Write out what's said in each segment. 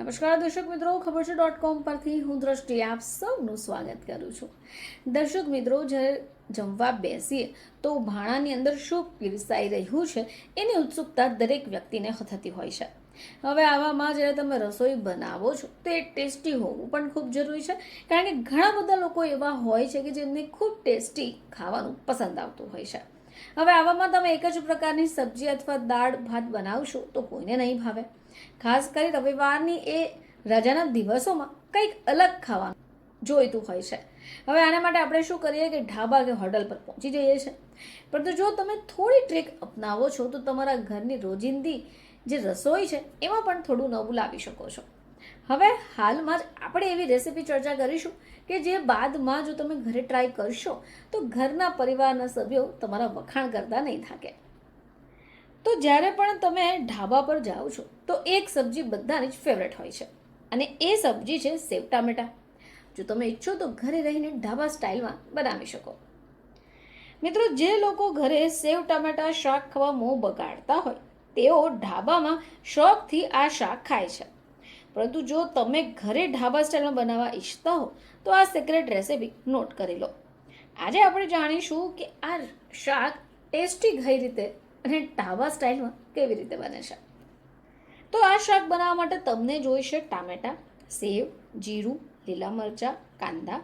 નમસ્કાર દર્શક મિત્રો, ખબર છે. ડોટ કોમ પરથી હું દ્રષ્ટિ આપ સૌનું સ્વાગત કરું છું. દર્શક મિત્રો, જ્યારે જમવા બેસીએ તો ભાણાની અંદર શું પીરસાઈ રહ્યું છે એની ઉત્સુકતા દરેક વ્યક્તિને થતી હોય છે. હવે આવામાં જ્યારે તમે રસોઈ બનાવો છો તો એ ટેસ્ટી હોવું પણ ખૂબ જરૂરી છે, કારણ કે ઘણા બધા લોકો એવા હોય છે કે જેમને ખૂબ ટેસ્ટી ખાવાનું પસંદ આવતું હોય છે. હવે આવામાં તમે એક જ પ્રકારની સબ્જી અથવા દાળ, ભાત બનાવશો તો કોઈને નહીં ભાવે. ખાસ કરી રવિવારની એ રજાના દિવસોમાં કંઈક અલગ ખાવાનું જોઈતું હોય છે. હવે આના માટે આપણે શું કરીએ કે ઢાબા કે હોટલ પર પહોંચી જઈએ છીએ. પરંતુ જો તમે થોડી ટ્રીક અપનાવો છો તો તમારા ઘરની રોજિંદી જે રસોઈ છે એમાં પણ થોડું નવું લાવી શકો છો. હવે હાલમાં જ આપણે એવી રેસીપી ચર્ચા કરીશું કે જે બાદમાં જો તમે ઘરે ટ્રાય કરશો, તો ઘરના પરિવારના સભ્યો તમારા વખાણ કરતા નહીં થાકે. તો જ્યારે પણ તમે ઢાબા પર જાઓ છો, તો એક સબ્જી બધાની જ ફેવરેટ હોય છે. અને એ સબ્જી છે સેવ ટામેટા. જો તમે ઈચ્છો તો ઘરે રહીને ઢાબા સ્ટાઇલમાં બનાવી શકો. મિત્રો, જે લોકો ઘરે સેવ ટામેટા, શાક ખાવા મોં બગાડતા હોય, તેઓ ઢાબામાં શોખથી આ શાક ખાય છે. પરંતુ જો તમે ઘરે ઢાબા સ્ટાઇલમાં બનાવવા ઈચ્છતા હો, તો આ સિક્રેટ રેસિપી નોટ કરી લો. આજે આપણે જાણીશું કે આ શાક ટેસ્ટી કઈ રીતે અને ઢાબા સ્ટાઇલમાં કેવી રીતે બને છે. તો આ શાક બનાવવા માટે તમને જોઈશે ટામેટાં, સેવ, જીરું, લીલા મરચાં, કાંદા,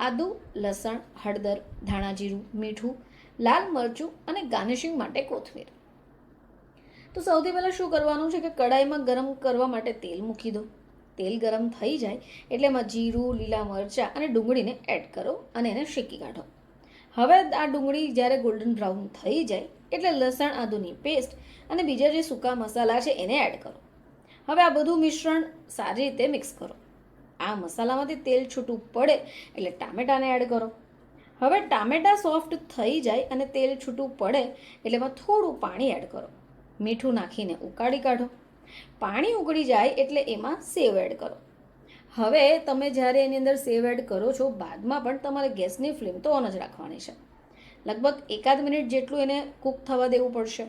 આદુ, લસણ, હળદર, ધાણા જીરું, મીઠું, લાલ મરચું અને ગાર્નિશિંગ માટે કોથમીર. તો સૌથી પહેલાં શું કરવાનું છે કે કડાઈમાં ગરમ કરવા માટે તેલ મૂકી દો. તેલ ગરમ થઈ જાય એટલે એમાં જીરું, લીલા મરચાં અને ડુંગળીને એડ કરો અને એને શેકી કાઢો. હવે આ ડુંગળી જ્યારે ગોલ્ડન બ્રાઉન થઈ જાય એટલે લસણ, આદુની પેસ્ટ અને બીજા જે સૂકા મસાલા છે એને એડ કરો. હવે આ બધું મિશ્રણ સારી રીતે મિક્સ કરો. આ મસાલામાંથી તેલ છૂટું પડે એટલે ટામેટાને એડ કરો. હવે ટામેટા સોફ્ટ થઈ જાય અને તેલ છૂટું પડે એટલે એમાં થોડું પાણી એડ કરો. મીઠું નાખીને ઉકાળી કાઢો. પાણી ઉકળી જાય એટલે એમાં સેવ એડ કરો. હવે તમે જ્યારે એની અંદર સેવ એડ કરો છો, બાદમાં પણ તમારે ગેસની ફ્લેમ તો ઓન જ રાખવાની છે. લગભગ એકાદ મિનિટ જેટલું એને કૂક થવા દેવું પડશે.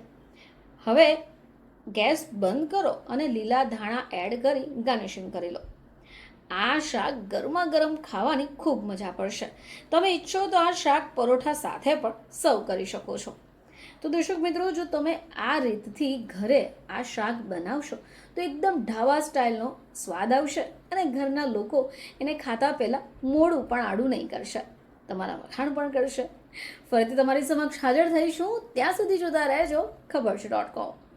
હવે ગેસ બંધ કરો અને લીલા ધાણા એડ કરી ગાર્નિશિંગ કરી લો. આ શાક ગરમા ગરમ ખાવાની ખૂબ મજા પડશે. તમે ઈચ્છો તો આ શાક પરોઠા સાથે પણ સર્વ કરી શકો છો. તો દર્શક મિત્રો, જો તમે આ રીતથી ઘરે આ શાક બનાવશો, તો એકદમ ઢાવા સ્ટાઇલનો સ્વાદ આવશે અને ઘરના લોકો એને ખાતા પહેલાં મોડું પણ આડું નહીં કરશે. તમારા વખાણ પણ કરશે. ફરીથી તમારી સમક્ષ હાજર થઈશું. ત્યાં સુધી જોતા રહેજો. ખબર છે ડોટ કોમ